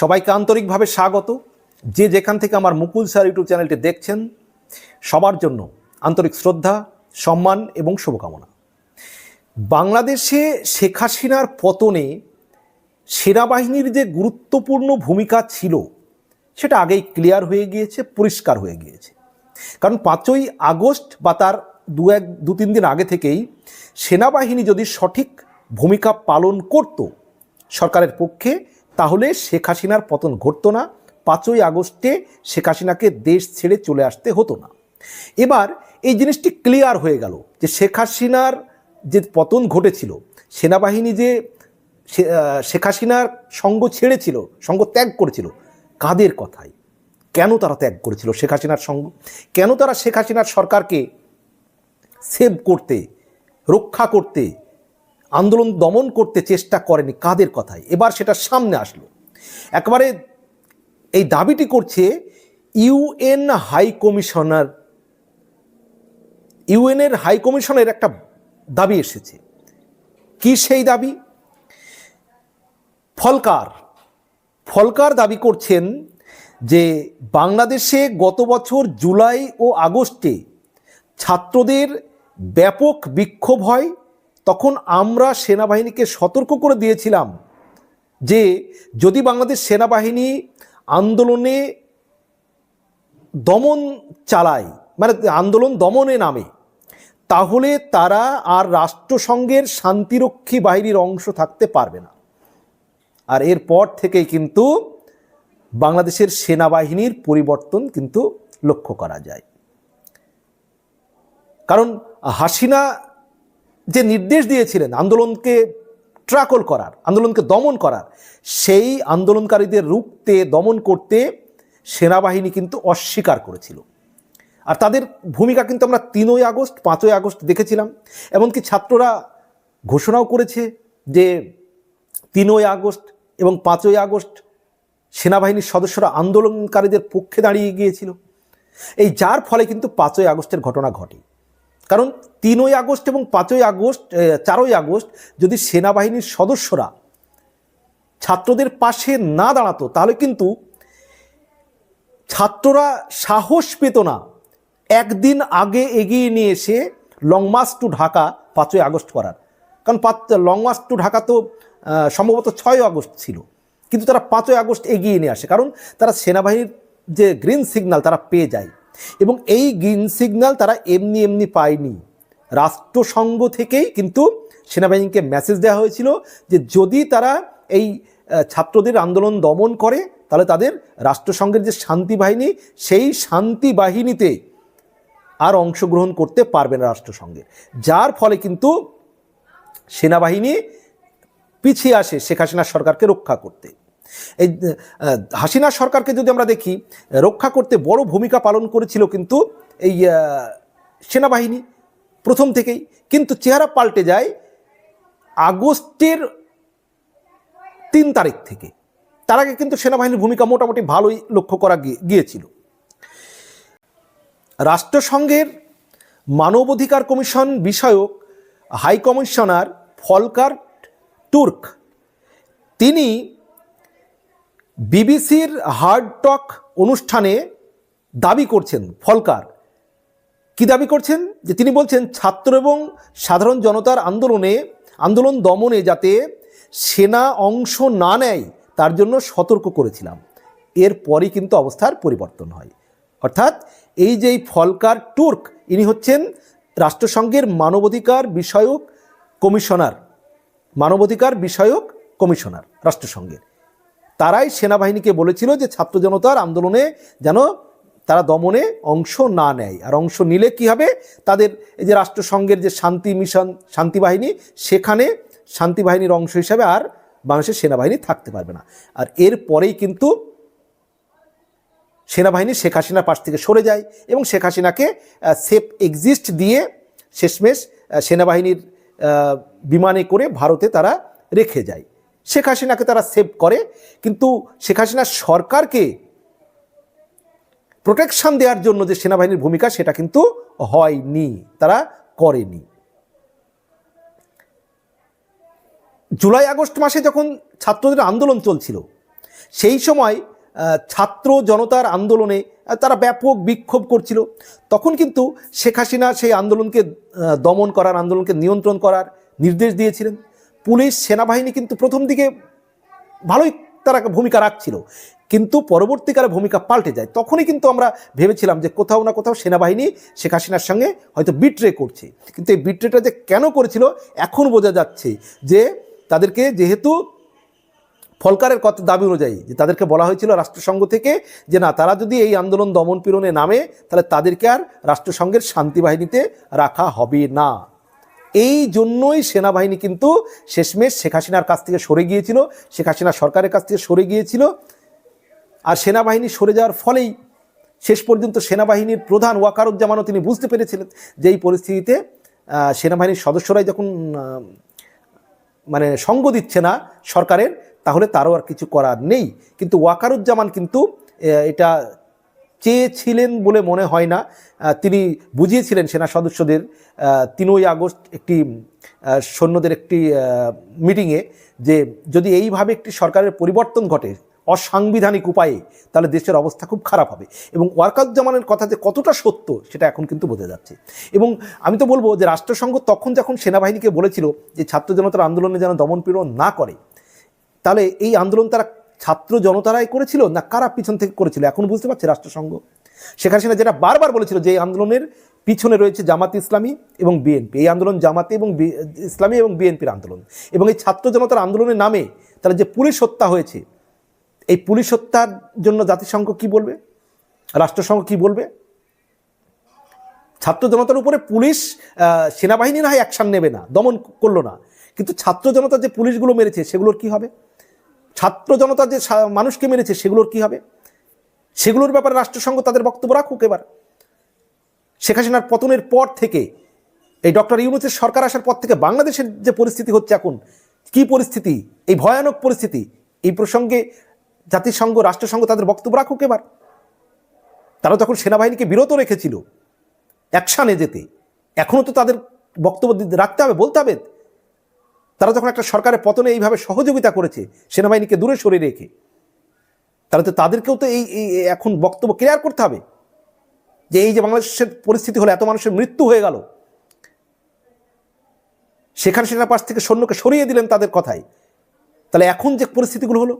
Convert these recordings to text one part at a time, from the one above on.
সবাইকে আন্তরিকভাবে স্বাগত। যে যেখান থেকে আমার মুকুল স্যার ইউটিউব চ্যানেলটি দেখছেন, সবার জন্য আন্তরিক শ্রদ্ধা, সম্মান এবং শুভকামনা। বাংলাদেশে শেখ হাসিনার পতনে সেনাবাহিনীর যে গুরুত্বপূর্ণ ভূমিকা ছিল, সেটা আগেই ক্লিয়ার হয়ে গিয়েছে, পরিষ্কার হয়ে গিয়েছে। কারণ পাঁচই আগস্ট বা তার দু এক, দু তিন দিন আগে থেকেই সেনাবাহিনী যদি সঠিক ভূমিকা পালন করত, সরকারের পক্ষে তাহলে শেখ হাসিনার পতন ঘটতো না, পাঁচই আগস্টে শেখ হাসিনাকে দেশ ছেড়ে চলে আসতে হতো না। এবার এই জিনিসটি ক্লিয়ার হয়ে গেল যে শেখ হাসিনার যে পতন ঘটেছিল, সেনাবাহিনী যে শেখ হাসিনার সঙ্গ ছেড়েছিল, সঙ্গ ত্যাগ করেছিল, কাদের কথায় কেন তারা ত্যাগ করেছিল শেখ হাসিনার সঙ্গ? কেন তারা শেখ হাসিনার সরকারকে সেভ করতে, রক্ষা করতে আন্দোলন দমন করতে চেষ্টা করেনি কাদের কথায়। এবার সেটা সামনে আসলো। একবারে এই দাবিটি করছে ইউএন হাই কমিশনার ইউএনের হাই কমিশনের একটা দাবি এসেছে। কি সেই দাবি? ফলকার ফলকার দাবি করছেন যে বাংলাদেশে গত বছর জুলাই ও আগস্টে ছাত্রদের ব্যাপক বিক্ষোভ হয় তখন আমরা সেনাবাহিনীকে সতর্ক করে দিয়েছিলাম যে যদি বাংলাদেশ সেনাবাহিনী আন্দোলনে দমন চালায় মানে আন্দোলন দমনে নামে, তাহলে তারা আর রাষ্ট্রসংঘের শান্তিরক্ষী বাহিনীর অংশ থাকতে পারবে না। আর এরপর থেকেই কিন্তু বাংলাদেশের সেনাবাহিনীর পরিবর্তন কিন্তু লক্ষ্য করা যায়। কারণ হাসিনা যে নির্দেশ দিয়েছিলেন আন্দোলনকে ট্রাকল করার, আন্দোলনকে দমন করার, সেই আন্দোলনকারীদের রুখতে, দমন করতে সেনাবাহিনী কিন্তু অস্বীকার করেছিল। আর তাদের ভূমিকা কিন্তু আমরা তিনই আগস্ট, পাঁচই আগস্ট দেখেছিলাম। এমনকি ছাত্ররা ঘোষণাও করেছে যে তিনই আগস্ট এবং পাঁচই আগস্ট সেনাবাহিনীর সদস্যরা আন্দোলনকারীদের পক্ষে দাঁড়িয়ে গিয়েছিল। এই যার ফলে কিন্তু পাঁচই আগস্টের ঘটনা ঘটে। কারণ তিনই আগস্ট এবং পাঁচই আগস্ট চারই আগস্ট যদি সেনাবাহিনীর সদস্যরা ছাত্রদের পাশে না দাঁড়াতো, তাহলে কিন্তু ছাত্ররা সাহস পেত না একদিন আগে এগিয়ে নিয়ে এসে লং মার্চ টু ঢাকা পাঁচই আগস্ট করার। কারণ পাঁচ লং মার্চ টু ঢাকা তো সম্ভবত ছয় আগস্ট ছিল। কিন্তু তারা পাঁচই আগস্ট এগিয়ে নিয়ে আসে, কারণ তারা সেনাবাহিনীর যে গ্রিন সিগন্যাল তারা পেয়ে যায়। এবং এই গ্রিন সিগন্যাল তারা এমনি এমনি পায়নি। রাষ্ট্রসংঘ থেকেই কিন্তু সেনাবাহিনীকে মেসেজ দেওয়া হয়েছিল যে যদি তারা এই ছাত্রদের আন্দোলন দমন করে, তাহলে তাদের রাষ্ট্রসংঘের যে শান্তি বাহিনী, সেই শান্তি বাহিনীতে আর অংশগ্রহণ করতে পারবে না রাষ্ট্রসংঘের যার ফলে কিন্তু সেনাবাহিনী পিছিয়ে আসে শেখ হাসিনা সরকারকে রক্ষা করতে। এই হাসিনা সরকারকে যদি আমরা দেখি, রক্ষা করতে বড় ভূমিকা পালন করেছিল কিন্তু এই সেনাবাহিনী প্রথম থেকেই, কিন্তু চেহারা পাল্টে যায় আগস্টের তিন তারিখ থেকে। তার আগে কিন্তু সেনাবাহিনীর ভূমিকা মোটামুটি ভালোই লক্ষ্য করা গিয়ে- গিয়েছিল। রাষ্ট্রসংঘের মানবাধিকার কমিশন বিষয়ক হাই কমিশনার ফলকার টুর্ক তিনি বিবিসির হার্ড টক অনুষ্ঠানে দাবি করছেন ফলকার। কি দাবি করছেন? যে তিনি বলছেন, ছাত্র এবং সাধারণ জনতার আন্দোলনে, আন্দোলন দমনে যাতে সেনা অংশ না নেয়, তার জন্য সতর্ক করেছিলাম। এরপরই কিন্তু অবস্থার পরিবর্তন হয়। অর্থাৎ এই যে ফলকার তুর্ক ইনি হচ্ছেন রাষ্ট্রসংঘের মানবাধিকার বিষয়ক কমিশনার। মানবাধিকার বিষয়ক কমিশনার রাষ্ট্রসংঘের। তারাই সেনাবাহিনীকে বলেছিল যে ছাত্র জনতার আন্দোলনে যেন তারা দমনে অংশ না নেয়। আর অংশ নিলে কি হবে? তাদের এই যে রাষ্ট্রসংঘের যে শান্তি মিশন, শান্তি বাহিনী, সেখানে শান্তি বাহিনীর অংশ হিসাবে আর বাংলাদেশের সেনাবাহিনী থাকতে পারবে না। আর এর পরেই কিন্তু সেনাবাহিনী শেখ হাসিনার পাশ থেকে সরে যায় এবং শেখ হাসিনাকে সেফ এক্সিস্ট দিয়ে শেষমেশ সেনাবাহিনীর বিমানে করে ভারতে তারা রেখে যায়। শেখ হাসিনাকে তারা সেভ করে, কিন্তু শেখ হাসিনার সরকারকে প্রোটেকশন দেওয়ার জন্য যে সেনাবাহিনীর ভূমিকা সেটা কিন্তু হয়নি, তারা করেনি। জুলাই আগস্ট মাসে যখন ছাত্রদের আন্দোলন চলছিল, সেই সময় ছাত্র জনতার আন্দোলনে তারা ব্যাপক বিক্ষোভ করছিল। তখন কিন্তু শেখ হাসিনা সেই আন্দোলনকে দমন করার, আন্দোলনকে নিয়ন্ত্রণ করার নির্দেশ দিয়েছিলেন। পুলিশ, সেনাবাহিনী কিন্তু প্রথম দিকে ভালোই তারা ভূমিকা রাখছিল। কিন্তু পরবর্তীকালে ভূমিকা পাল্টে যায়। তখনই কিন্তু আমরা ভেবেছিলাম যে কোথাও না কোথাও সেনাবাহিনী শেখ হাসিনার সঙ্গে হয়তো বিট্রে করছে। কিন্তু এই বিট্রেটা যে কেন করেছিল, এখন বোঝা যাচ্ছে যে তাদেরকে যেহেতু ফলকারের কত দাবি অনুযায়ী যে তাদেরকে বলা হয়েছিল রাষ্ট্রসংঘ থেকে যে না, তারা যদি এই আন্দোলন দমন পীড়নে নামে, তাহলে তাদেরকে আর রাষ্ট্রসংঘের শান্তি বাহিনীতে রাখা হবে না। এই জন্যই সেনাবাহিনী কিন্তু শেষমেশ শেখ হাসিনার কাছ থেকে সরে গিয়েছিল, শেখ হাসিনা সরকারের কাছ থেকে সরে গিয়েছিল। আর সেনাবাহিনী সরে যাওয়ার ফলেই শেষ পর্যন্ত সেনাবাহিনীর প্রধান ওয়াকারুজ্জামানও তিনি বুঝতে পেরেছিলেন যে এই পরিস্থিতিতে সেনাবাহিনীর সদস্যরাই যখন মানে সঙ্গ দিচ্ছে না সরকারের, তাহলে তারও আর কিছু করার নেই। কিন্তু ওয়াকারুজ্জামান কিন্তু এটা চেয়েছিলেন বলে মনে হয় না। তিনি বুঝিয়েছিলেন সেনা সদস্যদের তিনই আগস্ট একটি সৈন্যদের একটি মিটিংয়ে যে যদি এইভাবে একটি সরকারের পরিবর্তন ঘটে অসাংবিধানিক উপায়ে, তাহলে দেশের অবস্থা খুব খারাপ হবে। এবং ওয়ারকারুজ্জামানের কথা যে কতটা সত্য, সেটা এখন কিন্তু বোঝা যাচ্ছে। এবং আমি তো বলব যে রাষ্ট্রসংঘ তখন যখন সেনাবাহিনীকে বলেছিল যে ছাত্র জনতার আন্দোলনে যেন দমন পীড়ন না করে, তাহলে এই আন্দোলন তারা ছাত্র জনতারাই করেছিল না কারা পিছন থেকে করেছিল? এখন বুঝতে পারছে রাষ্ট্রসংঘ। শেখ হাসিনা যেটা বারবার বলেছিল যে এই আন্দোলনের পিছনে রয়েছে জামাত ইসলামী এবং বিএনপি। এই আন্দোলন জামাতি এবং ইসলামী এবং বিএনপির আন্দোলন। এবং এই ছাত্র জনতার আন্দোলনের নামে তারা যে পুলিশ হত্যা হয়েছে, এই পুলিশ হত্যার জন্য জাতিসংঘ কি বলবে? রাষ্ট্রসংঘ কি বলবে? ছাত্র জনতার উপরে পুলিশ সেনাবাহিনী না হয় অ্যাকশন নেবে না, দমন করল না। কিন্তু ছাত্র জনতা যে পুলিশগুলো মেরেছে, সেগুলোর কি হবে? ছাত্র জনতা যে মানুষকে মেরেছে, সেগুলোর কি হবে? সেগুলোর ব্যাপারে রাষ্ট্রসংঘ তাদের বক্তব্য রাখুক এবার। শেখ হাসিনার পতনের পর থেকে, এই ডক্টর ইউনুসের সরকার আসার পর থেকে বাংলাদেশের যে পরিস্থিতি হচ্ছে এখন, কি পরিস্থিতি, এই ভয়ানক পরিস্থিতি, এই প্রসঙ্গে জাতিসংঘ, রাষ্ট্রসংঘ তাদের বক্তব্য রাখুক এবার। তারা তখন সেনাবাহিনীকে বিরত রেখেছিল, অ্যাকশানে যেতে, এখনও তো তাদের বক্তব্য রাখতে হবে, বলতে হবে তারা যখন একটা সরকারের পতনে এইভাবে সহযোগিতা করেছে সেনাবাহিনীকে দূরে সরে রেখে, তাহলে তো তাদেরকেও তো এই এখন বক্তব্য ক্লিয়ার করতে হবে যে এই যে বাংলাদেশের পরিস্থিতি হলো, এত মানুষের মৃত্যু হয়ে গেল। সেখানে সেনার পাশ থেকে সৈন্যকে সরিয়ে দিলেন তাদের কথায়। তাহলে এখন যে পরিস্থিতিগুলো হলো,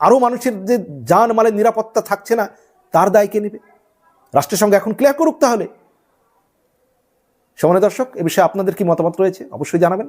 আরও মানুষের যে যান মালের নিরাপত্তা থাকছে না, তার দায় কে নেবে? সঙ্গে এখন ক্লিয়ার করুক তাহলে। সমানে দর্শক, এ বিষয়ে আপনাদের কি মতামত রয়েছে? অবশ্যই জানাবেন।